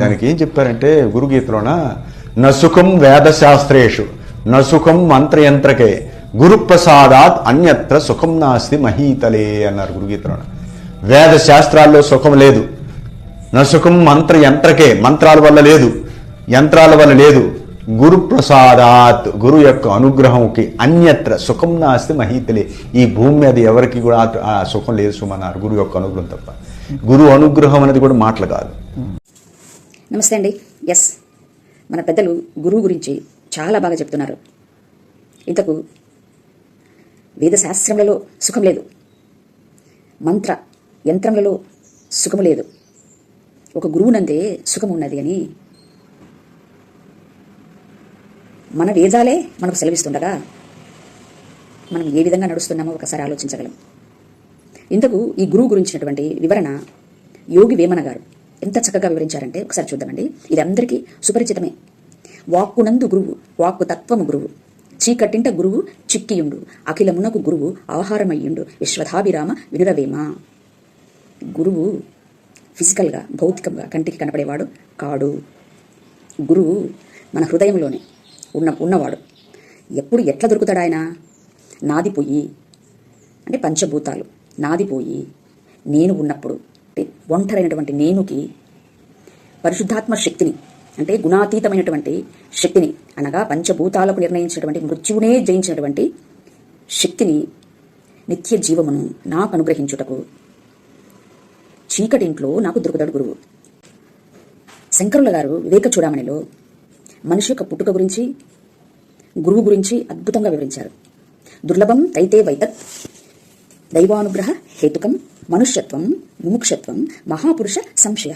దానికి ఏం చెప్పారంటే గురుగీతలోన? నసుఖం వేదశాస్త్రేషు నసుఖం మంత్రయంత్రకే గురు ప్రసాదాత్ అన్యత్ర సుఖం నాస్తి మహీతలే అన్నారు గురుగీతలోన. వేద శాస్త్రాల్లో సుఖం లేదు నసుఖం మంత్ర యంత్రకే మంత్రాల వల్ల లేదు యంత్రాల వల్ల లేదు గురు ప్రసాదాత్ గురు యొక్క అనుగ్రహంకి అన్యత్ర సుఖం నాస్తి మహీతలే. ఈ భూమి మీద ఎవరికి కూడా ఆ సుఖం లేదు సుమన్నారు గురు యొక్క అనుగ్రహం తప్ప. గురు అనుగ్రహం అనేది కూడా మాటలు కాదు. నమస్తే అండి. ఎస్. మన పెద్దలు గురువు గురించి చాలా బాగా చెప్తున్నారు. ఇంతకు వేదశాస్త్రములలో సుఖం లేదు. మంత్ర యంత్రములలో సుఖము లేదు. ఒక గురువునందే సుఖం ఉన్నది అని మన వేదాలే మనకు సెలవిస్తుండగా మనం ఏ విధంగా నడుస్తున్నామో ఒకసారి ఆలోచించగలం. ఇంతకు ఈ గురువు గురించినటువంటి వివరణ యోగి వేమన గారు ఎంత చక్కగా వివరించారంటే ఒకసారి చూద్దామండి. ఇది అందరికీ సుపరిచితమే. వాక్కునందు గురువు వాక్కు తత్వము గురువు. చీకటింట గురువు చిక్కియుండు. అఖిలమునకు గురువు ఆహారమయ్యుండు. విశ్వధాభిరామ వినురవేమ. గురువు ఫిజికల్గా భౌతికంగా కంటికి కనపడేవాడు కాడు. గురువు మన హృదయంలోనే ఉన్న ఉన్నవాడు. ఎప్పుడు ఎట్లా దొరుకుతాడు ఆయన నాది పొయ్యి అంటే పంచభూతాలు. నాది పోయి నేను ఉన్నప్పుడు ఒంటరైనటువంటి నేనుకి పరిశుద్ధాత్మ శక్తిని అంటే గుణాతీతమైనటువంటి శక్తిని అనగా పంచభూతాలకు నిర్ణయించినటువంటి మృత్యువునే జయించినటువంటి శక్తిని నిత్య జీవమును నాకు అనుగ్రహించుటకు చీకటింట్లో నాకు దొరుకుతాడు గురువు. శంకరుల గారు వివేక చూడమణిలో మనిషి యొక్క పుట్టుక గురించి గురువు గురించి అద్భుతంగా వివరించారు. దుర్లభం తైతే వైతత్ దైవానుగ్రహ హేతుకం మనుష్యత్వం ముముక్షత్వం మహాపురుష సంశయ.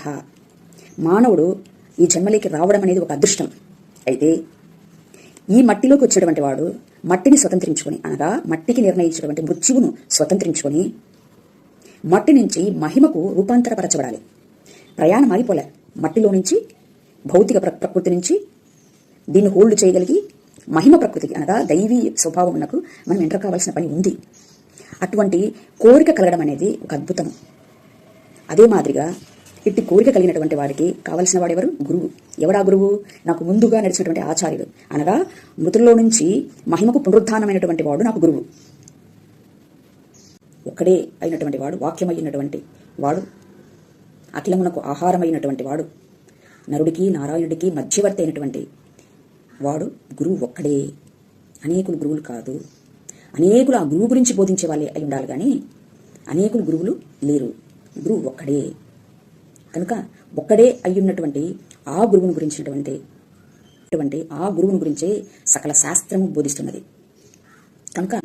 మానవుడు ఈ జన్మలోకి రావడం అనేది ఒక అదృష్టం. అయితే ఈ మట్టిలోకి వచ్చేటువంటి వాడు మట్టిని స్వతంత్రించుకొని అనగా మట్టికి నిర్ణయించినటువంటి మృత్యువును స్వతంత్రించుకొని మట్టి నుంచి మహిమకు రూపాంతరపరచబడాలి. ప్రయాణం ఆగిపోలే. మట్టిలో నుంచి భౌతిక ప్ర- ప్రకృతి నుంచి దీన్ని హోల్డ్ చేయగలిగి మహిమ ప్రకృతికి అనగా దైవీ స్వభావమునకు మనం ఎంటర్ కావాల్సిన పని ఉంది. అటువంటి కోరిక కలగడం అనేది ఒక అద్భుతం. అదే మాదిరిగా ఇట్టి కోరిక కలిగినటువంటి వాడికి కావలసిన వాడెవరు గురువు. ఎవడా గురువు? నాకు ముందుగా నడిచినటువంటి ఆచార్యుడు. అనగా మృతుల్లో నుంచి మహిమకు పునరుద్ధానమైనటువంటి వాడు నాకు గురువు. ఒక్కడే అయినటువంటి వాడు వాక్యమైనటువంటి వాడు అఖిలమునకు ఆహారమైనటువంటి వాడు నరుడికి నారాయణుడికి మధ్యవర్తి అయినటువంటి వాడు గురువు ఒక్కడే. అనేకులు గురువులు కాదు. అనేకులు ఆ గురువు గురించి బోధించే వాళ్ళే అయి ఉండాలి కానీ అనేకులు గురువులు లేరు. గురువు ఒక్కడే. కనుక ఒక్కడే అయ్యున్నటువంటి ఆ గురువుని గురించినటువంటి అటువంటి ఆ గురువుని గురించే సకల శాస్త్రము బోధిస్తున్నది. కనుక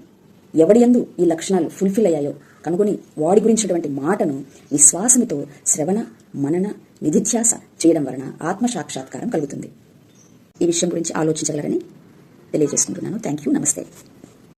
ఎవడి ఎందు ఈ లక్షణాలు ఫుల్ఫిల్ అయ్యాయో కనుగొని వాడి గురించినటువంటి మాటను విశ్వాసముతో శ్రవణ మనన నిధిధ్యాస చేయడం వలన ఆత్మ సాక్షాత్కారం కలుగుతుంది. ఈ విషయం గురించి ఆలోచించగలరని తెలియజేసుకుంటున్నాను. థ్యాంక్ యూ నమస్తే